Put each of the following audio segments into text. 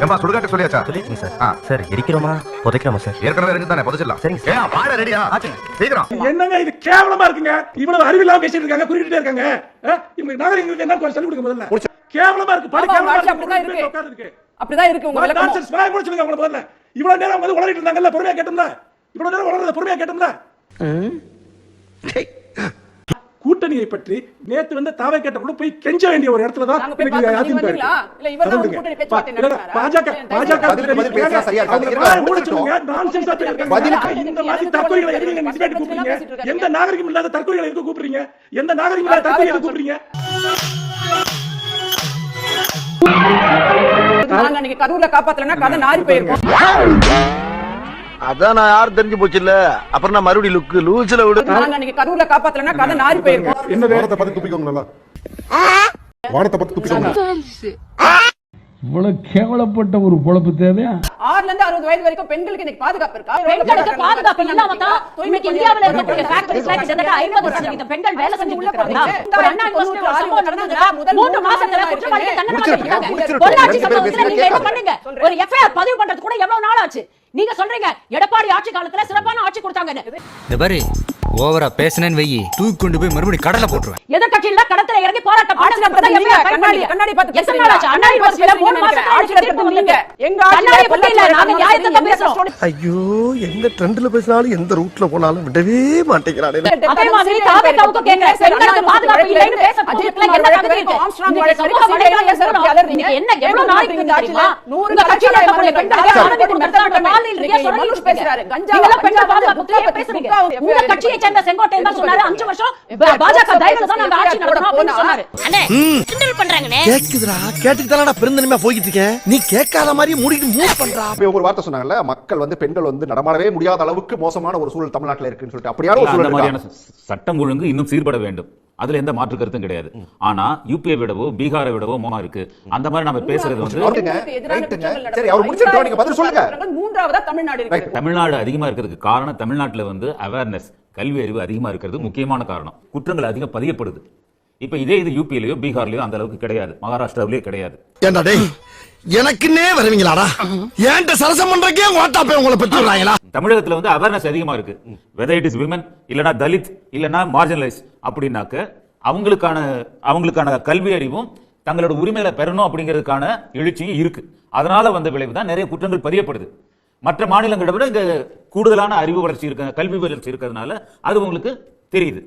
ஏம்பா சுடுகாட்டு சொல்லியாச்சா? சொல்லிருக்கீங்க சார் ஆ. சார் எரிக்கிறோமா? புதைக்கிறோமா சார் ஏற்கனவே இருக்கு தானே புதைச்சிடலாம். சரிங்க ஏன் பாட ரெடியா? சீக்கிரம். என்னங்க இது கேவலமா இருக்குங்க? இவ்வளவு அறிவில்லாம பேசிட்டு இருக்காங்க குறிப்பிட்டே இருக்காங்க? இவங்க நாகரிகம் என்ன கொஞ்சம் சொல்லிக் கொடுங்க முதல்ல? கேவலமா இருக்கு பாடு கேவலமா இருக்கு அப்படிதான் இருக்கு. அப்படிதான் உங்க. நான்சென்ஸ் வாய் சொல்லுங்க அவங்கள முதல்ல. இவ்வளவு நேரம் வந்து உளறிட்டு இருந்தாங்கல்ல பொறுமையா கேட்டோம்ல? இவ்வளவு நேரம் உளறத பொறுமையா கேட்டோம்ல? கூட்டணியை பற்றி நேத்து வந்து தாவை கேட்ட கூட போய் கெஞ்ச வேண்டிய ஒரு இடத்துல தான்? பாஜக பாஜக இந்த மாதிரி தற்கொலைகளை கூப்பிடுறீங்க? எந்த நாகரிகம் இல்லாத தற்கொலைகளை எதுக்கு கூப்பிடுறீங்க? எந்த நாகரிகம் இல்லாத தற்கொலைகளை கூப்பிடுறீங்க? நாங்க அன்னைக்கு கரூர்ல காப்பாத்தலன்னா கதை நாரி போயிருக்கோம். அதான் நான் யாரும் தெரிஞ்சு போச்சு இல்ல அப்புறம் நான் மறுபடியும் லுக்கு லூஸ்ல விடு. நாங்க அன்னைக்கு கரூர்ல காப்பாத்தலன்னா கதை நாரி போயிருக்கோம். என்னது வானத்தை பார்த்து துப்பிக்கோங்க நல்லா. வானத்தை பார்த்து துப்பிக்கோங்க. இவ்வளவு கேவலப்பட்ட ஒரு பொழப்பு தேவையா? ஆறுல இருந்து அறுபது வயது வரைக்கும் பெண்களுக்கு இன்னைக்கு பாதுகாப்பு இருக்கா? பெண்களுக்கு பாதுகாப்பு இல்லாம தான் இன்னைக்கு இந்தியாவுல இருக்கக்கூடிய ஃபேக்டரிஸ்ல கிட்டத்தட்ட ஐம்பது சதவீதம் பெண்கள் வேலை செஞ்சுட்டு இருக்காங்க ஒரு அண்ணா யூனிவர்சிட்டி ஒரு சம்பவம் நடந்ததுன்னா மூன்று மாசத்துல குற்றவாளிகள் தண்டனை. பொள்ளாச்சி சம்பவத்துல நீங்க என்ன பண்ணீங்க. ஒரு எஃப்ஐஆர் பதிவு பண்றது கூட எவ்வளவு நாள் ஆச்சு? நீங்க சொல்றீங்க எடப்பாடி ஆட்சி காலத்துல சிறப்பான ஆட்சி கொடுத்தாங்கன்னு. ஓவரா பேசுனேன்னு வெயி தூக்கி கொண்டு போய் மறுபடியும் கடலை போட்டுருவேன் எதிர்க்கட்சியில கடத்துல இறங்கி போராட்டம் நீங்க. கண்ணாடி-. கண்ணாடி பார்த்து நீங்க. நாங்க? ஐயோ எந்த ட்ரெண்ட்ல பேசினாலும் எந்த ரூட்ல போனாலும் விடவே மாட்டேங்கிறானே அதே மாதிரி தாவேக்காவுக்கு கேட்கிறேன். பெண்களுக்கு பாதுகாப்பு இல்லைன்னு பேசக்கூடியதுல என்ன தகுதி இருக்கு? இன்னைக்கு சமூக வலைதளம் இன்னைக்கு என்ன எவ்வளவு நாளைக்கு இந்த தெரியுமா? உங்க கட்சியில இருக்கக்கூடிய பெண்களுக்கு ஆணவ கொடுத்திருக்காங்க. அந்த பாலியல் ரீதியா சொல்லிட்டு பேசுறாரு. நீங்களாம் பெண்கள் பாதுகாப்புக்கு ஏன் பேசுறீங்க? உங்க கட்சியை சேர்ந்த செங்கோட்டையன் தான் சொன்னாரு, அஞ்சு வருஷம் பா- பாஜக தயவுல தான் நாங்க ஆட்சி நடத்தணும் அப்படின்னு சொன்னாரு. கேக்குதுடா கேட்டுட்டு தானடா பெருந்தனிமையா போய்கிட்டு இருக்கேன் நீ கேட்காத மாதிரி மூடிட்டு மூவ் பண்றா. ஒரு வார்த்தை சொன்னாங்கல்ல மக்கள் வந்து பெண்கள் வந்து நடமாடவே முடியாத அளவுக்கு மோசமான ஒரு சூழல் தமிழ்நாட்டுல இருக்குன்னு சொல்லிட்டு அப்படியான ஒரு சூழல் சட்டம் ஒழுங்கு இன்னும் சீர்பட வேண்டும். அதுல எந்த மாற்று கருத்தும் கிடையாது. ஆனா யூபியை விடவோ பீகாரை விடவோ மோமா இருக்கு. அந்த மாதிரி நம்ம பேசுறது வந்து தமிழ்நாடு அதிகமா இருக்கிறதுக்கு காரணம் தமிழ்நாட்டுல வந்து அவேர்னஸ் கல்வி அறிவு அதிகமா இருக்கிறது முக்கியமான காரணம். குற்றங்கள் அதிகம் பதியப்படுது. இப்ப இதே இது யூபியிலயோ பீகார்லயோ அந்த அளவுக்கு கிடையாது. மகாராஷ்டிராவிலயோ கிடையாது. ஏண்டா டேய் எனக்குன்னே வருவீங்களாடா? ஏன்ட்ட சரசம் பண்றக்கே ஓட்டா போய் உங்களை பெற்று விடுறாங்களா? தமிழகத்துல வந்து அவேர்னஸ் அதிகமா இருக்கு. வெதர் இட் இஸ் விமன் இல்லனா தலித் இல்லனா மார்ஜினலைஸ் அப்படின்னாக்க அவங்களுக்கான அவங்களுக்கான கல்வி அறிவும் தங்களோட உரிமையில பெறணும் அப்படிங்கிறதுக்கான எழுச்சியும் இருக்கு. அதனால வந்த விளைவு தான் நிறைய குற்றங்கள் பதியப்படுது. மற்ற மாநிலங்களை விட இங்க கூடுதலான அறிவு வளர்ச்சி இருக்க கல்வி வளர்ச்சி இருக்கிறதுனால அது உங்களுக்கு தெரியுது.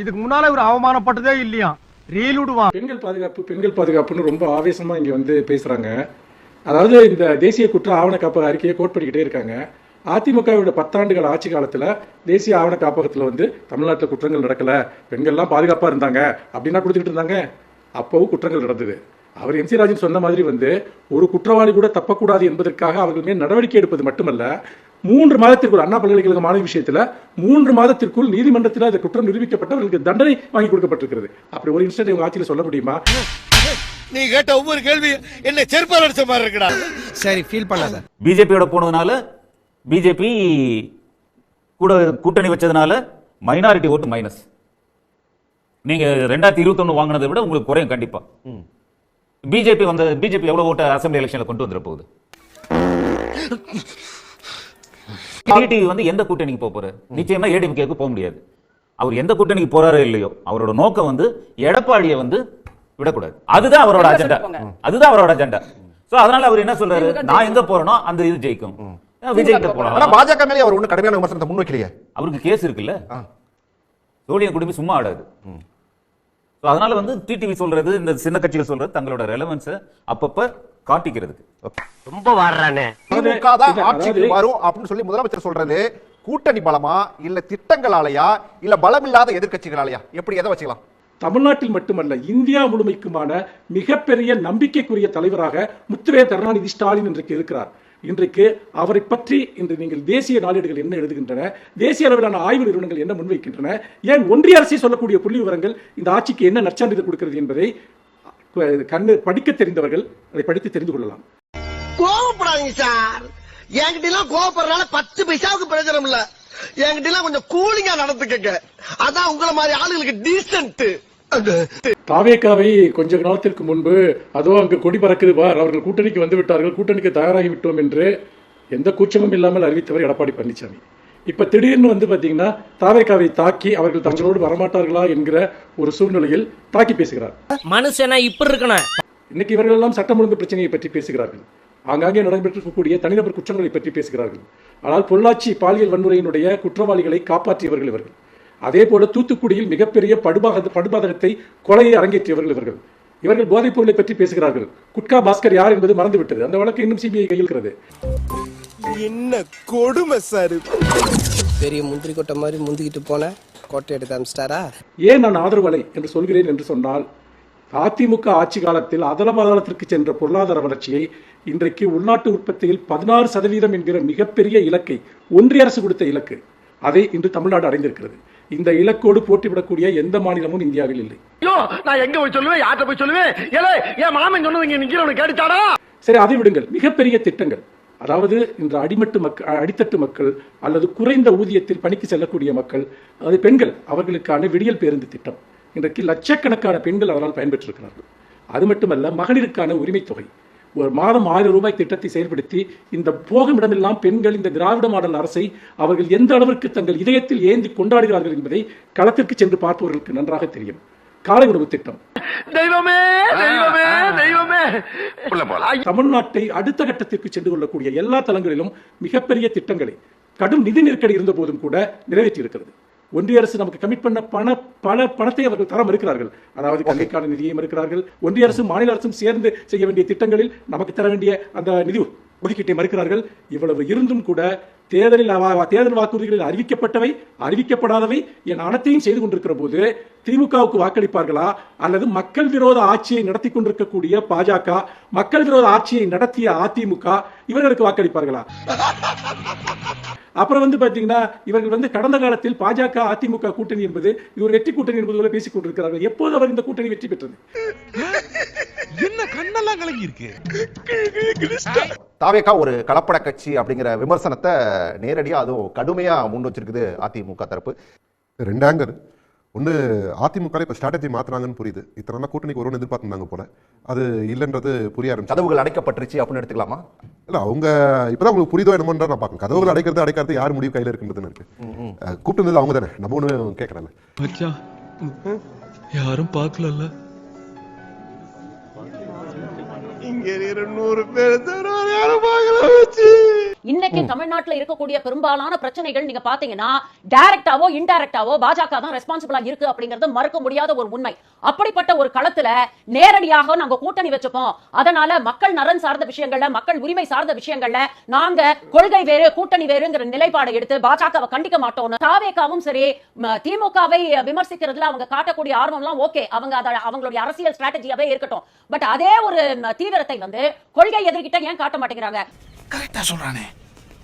இதுக்கு முன்னால ஒரு அவமானப்பட்டதே இல்லையா? ரீல் விடுவான். பெண்கள் பாதுகாப்பு பெண்கள் பாதுகாப்புன்னு ரொம்ப ஆவேசமா இங்க வந்து பேசுறாங்க. அதாவது இந்த தேசிய குற்ற ஆவண காப்பக அறிக்கையை கோட் பண்ணிக்கிட்டே இருக்காங்க. அதிமுகவோட பத்தாண்டுகள் ஆட்சி காலத்துல தேசிய ஆவண காப்பகத்துல வந்து தமிழ்நாட்டுல குற்றங்கள் நடக்கல பெண்கள்லாம் பாதுகாப்பா இருந்தாங்க அப்படின்னா கொடுத்துக்கிட்டு இருந்தாங்க. அப்பவும் குற்றங்கள் நடந்தது. அவர் எம் சி ராஜன் சொன்ன மாதிரி வந்து ஒரு குற்றவாளி கூட தப்பக்கூடாது என்பதற்காக அவர்கள் மேல் நடவடிக்கை எடுப்பது மட்டுமல்ல மூன்று மாதத்திற்குள் அண்ணா பல்கலைக்கழக மாணவி விஷயத்துல மூன்று மாதத்திற்குள் நீதிமன்றத்தில் அந்த குற்றம் நிரூபிக்கப்பட்டு அவர்களுக்கு தண்டனை வாங்கி கொடுக்கப்பட்டிருக்கிறது. அப்படி ஒரு இன்ஸ்டன்ட் உங்க ஆட்சியில் சொல்ல முடியுமா? நீ கேட்ட ஒவ்வொரு கேள்வி என்ன செருப்பால் அடிச்ச மாதிரி இருக்குடா. சரி ஃபீல் பண்ணாத. பிஜேபியோட போனதுனால பிஜேபி கூட கூட்டணி வச்சதுனால மைனாரிட்டி ஓட்டு மைனஸ் நீங்க ரெண்டாயிரத்தி இருபத்தொன்னு வாங்கினதை விட உங்களுக்கு குறையும் கண்டிப்பா. பிஜேபி வந்த பிஜேபி எவ்வளவு ஓட்டு அசம்பிளி எலெக்ஷன்ல கொண்டு வந்துட போகுது டிடிவி வந்து எந்த கூட்டணிக்கு போக போறாரு? நிச்சயமா ஏடிஎம்கேக்கு போக முடியாது. அவர் எந்த கூட்டணிக்கு போறாரோ இல்லையோ அவரோட நோக்கம் வந்து எடப்பாடியை வந்து விடக்கூடாது. அதுதான் அவரோட அஜெண்டா அதுதான் அவரோட அஜெண்டா சோ அதனால அவர் என்ன சொல்றாரு? நான் எங்க போறேனோ அந்த இது ஜெயிக்கும். விஜய் கிட்ட போலாம். பாஜக மேலே அவர் ஒன்றும் கடுமையான விமர்சனத்தை முன்வைக்கலையே. அவருக்கு கேஸ் இருக்குல்ல? சோனியா குடும்பி சும்மா ஆடாது. So அதனால வந்து டிடிவி சொல்றது இந்த சின்ன கட்சிகள் சொல்றது தங்களோட ரெலவன்ஸை அப்பப்ப காட்டிக்கிறதுக்கு. ரொம்ப வாடுறானே திமுக தான் இல்ல, ஆட்சிக்கு வரும் அப்படின்னு சொல்லி முதலமைச்சர் சொல்றது கூட்டணி பலமா இல்ல திட்டங்களாலயா இல்ல பலமில்லாத எதிர்க்கட்சிகளாலயா? எப்படி எதை வச்சுக்கலாம்? தமிழ்நாட்டில் மட்டுமல்ல இந்தியா முழுமைக்குமான மிகப்பெரிய நம்பிக்கைக்குரிய தலைவராக முத்துவே கருணாநிதி ஸ்டாலின் இன்றைக்கு இருக்கிறார். இன்றைக்கு அவரை பற்றி இன்று நீங்கள் தேசிய நாளேடுகள் என்ன எழுதுகின்றன தேசிய அளவிலான ஆய்வு நிறுவனங்கள் என்ன முன்வைக்கின்றன ஏன் ஒன்றிய அரசை சொல்லக்கூடிய புள்ளி விவரங்கள் இந்த ஆட்சிக்கு என்ன நற்சான்றிதழ் கொடுக்கிறது என்பதை கண்ணு படிக்க தெரிந்தவர்கள் அதை படித்து தெரிந்து கொள்ளலாம். கோவப்படாதீங்க சார். என்கிட்ட எல்லாம் கோவப்படுறதுனால பத்து பைசாவுக்கு பிரயோஜனம் இல்ல. என்கிட்ட எல்லாம் கொஞ்சம் கூலிங்கா நடந்துக்கங்க. அதான் உங்களை மாதிரி ஆளுங்களுக்கு டீசென்ட் தாவேக்காவை கொஞ்ச காலத்திற்கு முன்பு அதோ அங்கு கொடி பறக்குது பார் அவர்கள் கூட்டணிக்கு வந்து விட்டார்கள் கூட்டணிக்கு தயாராகி விட்டோம் என்று எந்த கூச்சமும் இல்லாமல் அறிவித்தவர் எடப்பாடி பழனிசாமி இப்ப திடீர்னு வந்து பாத்தீங்கன்னா தாவேக்காவை தாக்கி அவர்கள் தங்களோடு வரமாட்டார்களா என்கிற ஒரு சூழ்நிலையில் தாக்கி பேசுகிறார். மனுஷனா இப்படி இருக்கணும். இன்னைக்கு இவர்கள் எல்லாம் சட்டம் ஒழுங்கு பிரச்சனையை பற்றி பேசுகிறார்கள். ஆங்காங்கே நடைபெற்றிருக்கக்கூடிய தனிநபர் குற்றங்களை பற்றி பேசுகிறார்கள். ஆனால் பொள்ளாச்சி பாலியல் வன்முறையினுடைய குற்றவாளிகளை காப்பாற்றியவர்கள் இவர்கள். அதே போல தூத்துக்குடியில் மிகப்பெரிய படுபாக படுபாதகத்தை கொலையை அரங்கேற்றியவர்கள் இவர்கள். இவர்கள் போதைப் பொருளை பற்றி பேசுகிறார்கள். குட்கா பாஸ்கர் யார் என்பது மறந்துவிட்டது அந்த வழக்கு இன்னும் சிபிஐ கையில் இருக்கிறது என்ன கொடுமை சார் பெரிய முந்திரி கொட்டை மாதிரி முந்திக்கிட்டு போன கோட்டை எடுத்து அமிச்சிட்டாரா ஏன் நான் ஆதரவு அலை என்று சொல்கிறேன் என்று சொன்னால் அதிமுக ஆட்சி காலத்தில் அதலபாதாளத்திற்கு சென்ற பொருளாதார வளர்ச்சியை இன்றைக்கு உள்நாட்டு உற்பத்தியில் பதினாறு சதவீதம் என்கிற மிகப்பெரிய இலக்கை ஒன்றிய அரசு கொடுத்த இலக்கு. அதை இன்று தமிழ்நாடு அடைந்திருக்கிறது. இந்த இலக்கோடு போட்டிவிடக்கூடிய எந்த மாநிலமும் இந்தியாவில் இல்லை. நான் எங்க போய் சொல்லுவேன்? யார்கிட்ட போய் சொல்லுவேன்? என் மாமன் சொன்னது இங்க நிக்கிறவனுக்கு கேட்டுச்சாடா சரி அதை விடுங்கள். மிகப்பெரிய திட்டங்கள். அதாவது இன்று அடிமட்டு மக்கள் அடித்தட்டு மக்கள் அல்லது குறைந்த ஊதியத்தில் பணிக்கு செல்லக்கூடிய மக்கள் அது பெண்கள் அவர்களுக்கான விடியல் பேருந்து திட்டம். இன்றைக்கு லட்சக்கணக்கான பெண்கள் அதனால் பயன்பெற்றிருக்கிறார்கள். அது மட்டுமல்ல மகளிருக்கான உரிமைத் தொகை. ஒரு மாதம் ஆயிரம் ரூபாய் திட்டத்தை செயல்படுத்தி இந்த போகும் இடமெல்லாம் பெண்கள் இந்த திராவிட மாடல் அரசை அவர்கள் எந்த அளவிற்கு தங்கள் இதயத்தில் ஏந்தி கொண்டாடுகிறார்கள் என்பதை களத்திற்கு சென்று பார்ப்பவர்களுக்கு நன்றாக தெரியும். காலை உணவு திட்டம். தெய்வமே தெய்வமே தெய்வமே. தமிழ்நாட்டை அடுத்த கட்டத்திற்கு சென்று கொள்ளக்கூடிய எல்லா தளங்களிலும் மிகப்பெரிய திட்டங்களை கடும் நிதி நெருக்கடி இருந்த போதும் கூட நிறைவேற்றி இருக்கிறது ஒன்றிய அரசு நமக்கு கமிட் பண்ண பண பல பணத்தை அவர்கள் தர மறுக்கிறார்கள். அதாவது கல்விக்கான நிதியை மறுக்கிறார்கள். ஒன்றிய அரசும் மாநில அரசும் சேர்ந்து செய்ய வேண்டிய திட்டங்களில் நமக்கு தர வேண்டிய அந்த நிதி ஒதுக்கீட்டை மறுக்கிறார்கள். இவ்வளவு இருந்தும் கூட தேர்தலில் தேர்தல் வாக்குறுதிகளில் அறிவிக்கப்பட்டவை அறிவிக்கப்படாதவை என் அனைத்தையும் செய்து கொண்டிருக்கிற போது திமுகவுக்கு வாக்களிப்பார்களா? அல்லது மக்கள் விரோத ஆட்சியை நடத்தி கொண்டிருக்கக்கூடிய பாஜக மக்கள் விரோத ஆட்சியை நடத்திய அதிமுக இவர்களுக்கு வாக்களிப்பார்களா? அப்புறம் வந்து பாத்தீங்கன்னா இவர்கள் வந்து கடந்த காலத்தில் பாஜக அதிமுக கூட்டணி என்பது இது ஒரு வெற்றி கூட்டணி என்பது போல பேசிக் கொண்டிருக்கிறார்கள். எப்போது அவர் இந்த கூட்டணி வெற்றி பெற்றது? என்ன கண்ணெல்லாம் கலங்கி இருக்கு தாவேக்கா ஒரு கலப்பட கட்சி அப்படிங்கிற விமர்சனத்தை நேரடியா அதுவும் கடுமையா முன் வச்சிருக்குது அதிமுக தரப்பு. ரெண்டு ஆங்கர் ஒன்று அதிமுக இப்போ ஸ்ட்ராட்டஜி மாத்துறாங்கன்னு புரியுது. இத்தனை நாள் கூட்டணிக்கு வரும்னு எதிர்பார்த்துருந்தாங்க போல. அது இல்லைன்றது புரிய ஆரம்பிச்சு. கதவுகள் அடைக்கப்பட்டுருச்சு அப்படின்னு எடுத்துக்கலாமா? இல்ல அவங்க இப்பதான் உங்களுக்கு புரியுதோ என்னமோன்ற நான் பார்க்கணும். கதவுகள் அடைக்கிறது அடைக்கிறது யார் முடிவு கையில இருக்குன்றதுன்னு இருக்கு கூப்பிட்டு அவங்க தானே நம்ம ஒண்ணு கேட்கறல யாரும் பார்க்கலல்ல. இங்க நூறு பேர் தவிர இன்னைக்கு தமிழ்நாட்டுல இருக்கக்கூடிய பெரும்பாலான பிரச்சனைகள் நீங்க பாத்தீங்கன்னா டைரக்டாவோ இன்டைரக்டாவோ பாஜக தான் ரெஸ்பான்சிபிளா இருக்கு அப்படிங்கறது மறுக்க முடியாத ஒரு உண்மை. அப்படிப்பட்ட ஒரு களத்துல நேரடியாக நாங்க கூட்டணி வச்சுப்போம். அதனால மக்கள் நலன் சார்ந்த விஷயங்கள்ல மக்கள் உரிமை சார்ந்த விஷயங்கள்ல நாங்க கொள்கை வேறு கூட்டணி வேறுங்கிற நிலைப்பாடை எடுத்து பாஜகவை கண்டிக்க மாட்டோம் தாவேக்காவும் சரி திமுகவை விமர்சிக்கிறதுல அவங்க காட்டக்கூடிய ஆர்வம் எல்லாம் ஓகே. அவங்க அத அவங்களுடைய அரசியல் ஸ்ட்ராட்டஜியாவே இருக்கட்டும். பட் அதே ஒரு தீவிரத்தை வந்து கொள்கை எதிர்கிட்ட ஏன் காட்ட மாட்டேங்கிறாங்க? கரெக்டா சொல்றானே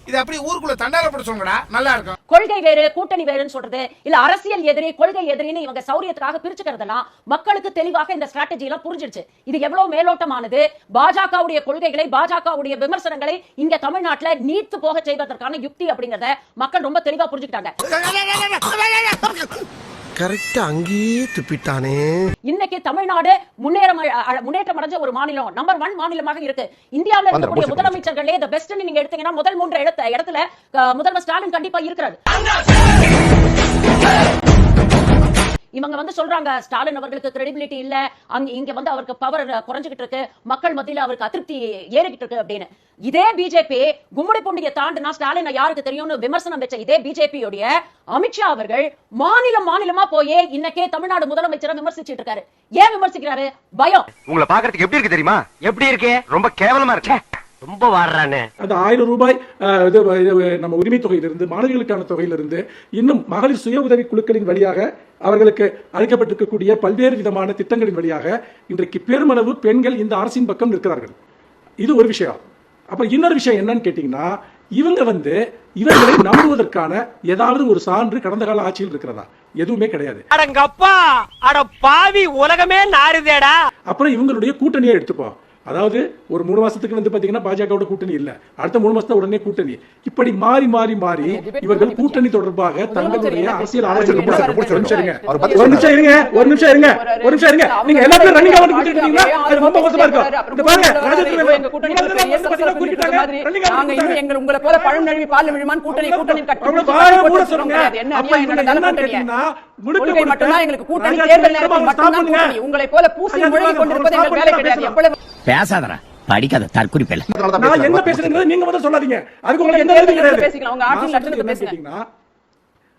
இது அப்படியே ஊருக்குள்ள தண்டாரப்பட சொல்லுங்கடா நல்லா இருக்கும் கொள்கை வேறு கூட்டணி வேறுன்னு சொல்றது இல்ல அரசியல் எதிரி கொள்கை எதிரின்னு இவங்க சௌரியத்துக்காக பிரிச்சுக்கிறதெல்லாம் மக்களுக்கு தெளிவாக இந்த ஸ்ட்ராட்டஜி எல்லாம் புரிஞ்சிடுச்சு இது எவ்வளவு மேலோட்டமானது பாஜகவுடைய கொள்கைகளை பாஜகவுடைய விமர்சனங்களை இங்க தமிழ்நாட்டுல நீர்த்து போக செய்வதற்கான யுக்தி அப்படிங்கறத மக்கள் ரொம்ப தெளிவா புரிஞ்சுக்கிட்டாங்க கரெக்டா அங்கேயே துப்பிட்டானே. இன்னைக்கு தமிழ்நாடு அ- முன்னேற்றம் அடைஞ்ச ஒரு மாநிலம் நம்பர் ஒன் மாநிலமாக இருக்கு. இந்தியாவுல இருக்கக்கூடிய முதலமைச்சர்களே த பெஸ்ட் நீங்க எடுத்தீங்கன்னா முதல் மூன்று இடத்த இடத்துல முதல்வர் ஸ்டாலின் கண்டிப்பா இருக்கிறார். இவங்க வந்து சொல்றாங்க ஸ்டாலின் அவர்களுக்கு கிரெடிபிலிட்டி இல்ல. அங்க இங்க வந்து அவருக்கு பவர் குறைஞ்சுகிட்டு இருக்கு. மக்கள் மத்தியில அவருக்கு அதிருப்தி ஏறிக்கிட்டு இருக்கு அப்படின்னு. இதே பிஜேபி கும்முடி பூண்டியை தாண்டினா ஸ்டாலின் யாருக்கு தெரியும்னு விமர்சனம் வச்ச இதே பிஜேபியுடைய அமித்ஷா அவர்கள் மாநிலம் மாநிலமா போயே இன்னைக்கே தமிழ்நாடு முதலமைச்சரை விமர்சிச்சிட்டு இருக்காரு. ஏன் விமர்சிக்கிறாரு? பயம். உங்களை பாக்குறதுக்கு எப்படி இருக்கு தெரியுமா? எப்படி இருக்கு? ரொம்ப கேவலமா இருக்கு. ரொம்ப வாடுறானே அந்த ஆயிரம் ரூபாய் நம்ம உரிமை தொகையிலிருந்து மாணவிகளுக்கான தொகையிலிருந்து இன்னும் மகளிர் சுய உதவி குழுக்களின் வழியாக அவர்களுக்கு அளிக்கப்பட்டிருக்கக்கூடிய பல்வேறு விதமான திட்டங்களின் வழியாக இன்றைக்கு பெருமளவு பெண்கள் இந்த அரசின் பக்கம் நிற்கிறார்கள். இது ஒரு விஷயம். அப்ப இன்னொரு விஷயம் என்னன்னு கேட்டீங்கன்னா இவங்க வந்து இவர்களை நம்புவதற்கான ஏதாவது ஒரு சான்று கடந்த கால ஆட்சியில் இருக்கிறதா? எதுவுமே கிடையாது. அடங்கப்பா! அட பாவி உலகமே நாறுதேடா. அப்புறம் இவங்களுடைய கூட்டணியை எடுத்துப்போம். அதாவது ஒரு மூணு மாசத்துக்கு வந்து பாத்தீங்கன்னா பாஜகவோட கூட்டணி இல்ல. அடுத்த மூணு மாசத்துல உடனே கூட்டணி. இப்படி மாறி மாறி மாறி இவர்கள் கூட்டணி தொடர்பாக தங்களுடைய அரசியல் ஆலோசனை முடிச்சிருங்க, ஒரு நிமிஷம் இருங்க. ஒரு நிமிஷம் இருங்க. ஒரு நிமிஷம் இருங்க. ஒரு நிமிஷம் இருங்க. நீங்க எல்லாத்தையும் ரன்னிங் அது ரொம்ப மோசமா இருக்கும். இந்த பாருங்க ராஜேந்திர எங்க கூட்டணி உங்களை போல பழம் நழுவி பால் விழுமான் கூட்டணி கூட்டணி சொல்லுங்க. என்ன அநியாயம் நடந்தாலும் முழுக்க கொள்கை முழுக்க மட்டும்தான் எங்களுக்கு கூட்டணி ராஜா தேர்தல் திமுக நேரத்தில் stop மட்டும்தான் பண்ணுங்க. கூட்டணி. உங்களை போல பூசி ஐயா, முழுகி திமுக கொண்டிருப்பது stop எங்களுக்கு வேலை பண்ணுங்க, கிடையாது. பேசலாம். எவ்வளவு பேசாதடா படிக்காத தற்குறி பேல அதனாலதான் நான் என்ன பேசுறேன். பேசுறேங்கிறது நீங்க முதல்ல சொல்லாதீங்க. அதுக்கு உங்களுக்கு எந்த வேலையும் கிடையாது. பேசிக்கலாம். உங்க ஆட்சியில் நான் லட்சணத்தை சொல்றது பேசுங்க. என்னன்னு கேட்டீங்கன்னா,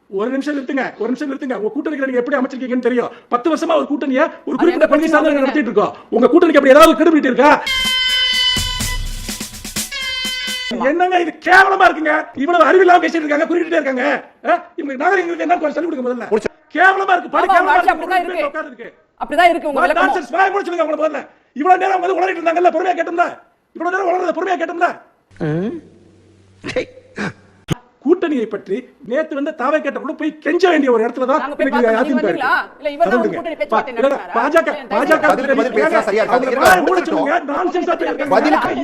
ஒரு நிமிஷம் நிறுத்துங்க ஒரு நிமிஷம் நிறுத்துங்க. உங்க கூட்டணிக்கு நீங்க எப்படி அமைச்சிருக்கீங்கன்னு தெரியும். பத்து வருஷமா ஒரு கூட்டணியை ஒரு குறிப்பிட்ட சார்ந்து பிரச்சனை நடத்திட்டு இருக்கோம். உங்க கூட்டணிக்கு அப்படி ஏதாவது கிரெடிபிலிட்டி இருக்கா? என்னங்க இது? கேவலமா இருக்குங்க. இவ்வளவு அறிவில்லாம பேசிட்டு இருக்காங்க குறிப்பிட்டே இருக்காங்க? இவங்க நாகரிகங்களுக்கு என்ன கொஞ்சம் சொல்லிக் கொடுங்க முதல்ல? கேவலமா இருக்கு. ஆமா, கேவலமா இருக்கு. அப்படிதான் உட்கார்ந்து இருக்கு. இருக்கு அப்படிதான் இருக்கு உங்க nonsense, வாயை மூட சொல்லுங்க அவங்கள முதல்ல. இவ்வளவு நேரம் வந்து உளறிட்டு இருந்தாங்கல்ல, பொறுமையா கேட்டோம்ல? இவ்வளவு நேரம் உளறத பொறுமையா கேட்டோம்ல? கூட்டணியை பற்றி நேத்து வந்து தாவை கேட்ட கூட போய் கெஞ்ச வேண்டிய ஒரு இடத்துல தான்? பாஜக பாஜக. அவங்க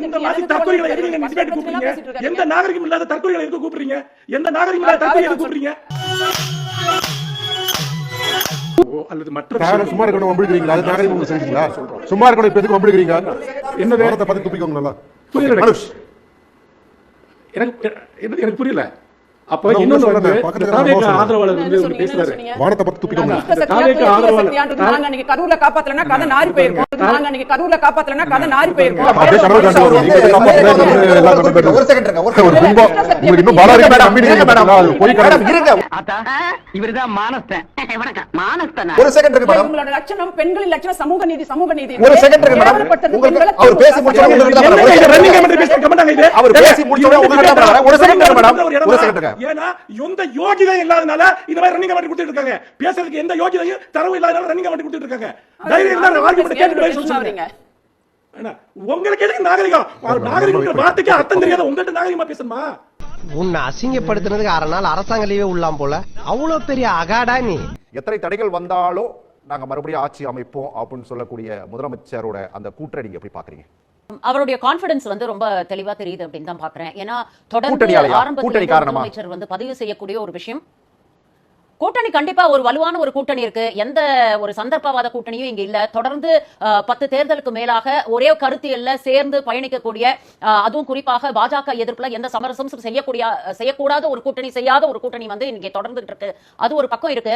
இந்த மாதிரி தற்கொலைகளை கூப்பிடுறீங்க? எந்த நாகரிகம் இல்லாத தற்கொலைகளை எதுக்கு கூப்பிடுறீங்க? எந்த நாகரிகம் இல்லாத தற்கொலைகளை கூப்பிடுறீங்க? ஓ, அல்லது மற்ற சும்மா இருக்கணும் வம்பிடுக்கிறீங்களா அது நாகரிகம் உங்களுக்கு செஞ்சீங்களா சும்மா இருக்கணும் இப்ப எதுக்கு வம்பிடுக்கிறீங்க என்னது? வானத்தை பத்தி துப்பிக்கோங்க நல்லா. புரியல எனக்கு- எனக்கு புரியல. அப்ப இன்னொன்னு வந்து தாவேக ஆதரவாளர் வந்து பேசுறாரு? வானத்தை துப்பிக்கோங்க தாவேக ஆதரவாளர். நாங்க அன்னைக்கு கரூர்ல காப்பாத்தலனா கதை நாரி போயிருக்கும் நாங்க அன்னைக்கு கரூர்ல காப்பாத்தலனா கதை நாரி போயிருக்கும் அப்படியே காண்றது ஒரு நீங்க எல்லாம் செகண்ட் இருங்க, ஒரு ஒரு second. பிம்பம் உங்களுக்கு இன்னும் பாலாஜி இருங்க மேடம், நம்பி இருங்க மேடம். அது போய் மேடம், கடை இருங்க. இவருதான் மானஸ்தன் வணக்கம் மானஸ்தனா ஒரு செகண்ட் இருக்கு மேடம் உங்களோட லட்சணம் பெண்களின் லட்சணம் சமூக நீதி சமூக நீதி ஒரு second இருக்கு மேடம். கேவலப்படுத்துறது உங்களுக்கு பெண்களை அவர் பேசி முடிச்ச உங்களுக்கு ஆங்க இது? பேசி முடிச்ச உங்களுக்கு. ஒரு மேடம். ஒரு தான். ஏன்னா எந்த யோகிதையும் இல்லாதனால இந்த மாதிரி ரன்னிங் கமெண்ட் கொடுத்துட்டு இருக்காங்க. பேசுறதுக்கு எந்த யோகிதையும் தரவு இல்லாதனால ரன்னிங் கமெண்ட் கொடுத்துட்டு இருக்காங்க. தைரியம் இருந்தா ஆர்குமெண்ட் கேட்டு போய் சொல்லுங்க என்ன, உங்களுக்கு எதுக்கு நாகரிகம்? நாகரிகம்ன்ற வார்த்தைக்கு அர்த்தம் தெரியாத உங்கள்ட்ட நாகரிகமா பேசணுமா? உன்னை அசிங்கப்படுத்தினதுக்கு அரை நாள் அரசாங்க லீவே உள்ளாம் போல. அவ்வளவு பெரிய அகாடா நீ. எத்தனை தடைகள் வந்தாலும் நாங்க மறுபடியும் ஆட்சி அமைப்போம் அப்படின்னு சொல்லக்கூடிய முதலமைச்சரோட அந்த கூட்டணி எப்படி பாக்குறீங்க? அவருடைய கான்பிடன்ஸ் வந்து ரொம்ப தெளிவா தெரியுது அப்படின்னு தான் பாக்குறேன். ஏன்னா தொடர்ந்து? ஆரம்பத்துல? முதலமைச்சர் வந்து பதிவு செய்யக்கூடிய ஒரு விஷயம். கூட்டணி கண்டிப்பா ஒரு வலுவான ஒரு கூட்டணி இருக்கு. எந்த ஒரு சந்தர்ப்பவாத கூட்டணியும் இங்க இல்ல. தொடர்ந்து பத்து தேர்தலுக்கு மேலாக ஒரே கருத்தியல்ல சேர்ந்து பயணிக்கக்கூடிய அதுவும் குறிப்பாக பாஜக எதிர்ப்புல எந்த சமரசமும் செய்யக்கூடிய செய்யக்கூடாத ஒரு கூட்டணி செய்யாத ஒரு கூட்டணி வந்து இங்கே தொடர்ந்துட்டு இருக்கு. அது ஒரு பக்கம் இருக்கு.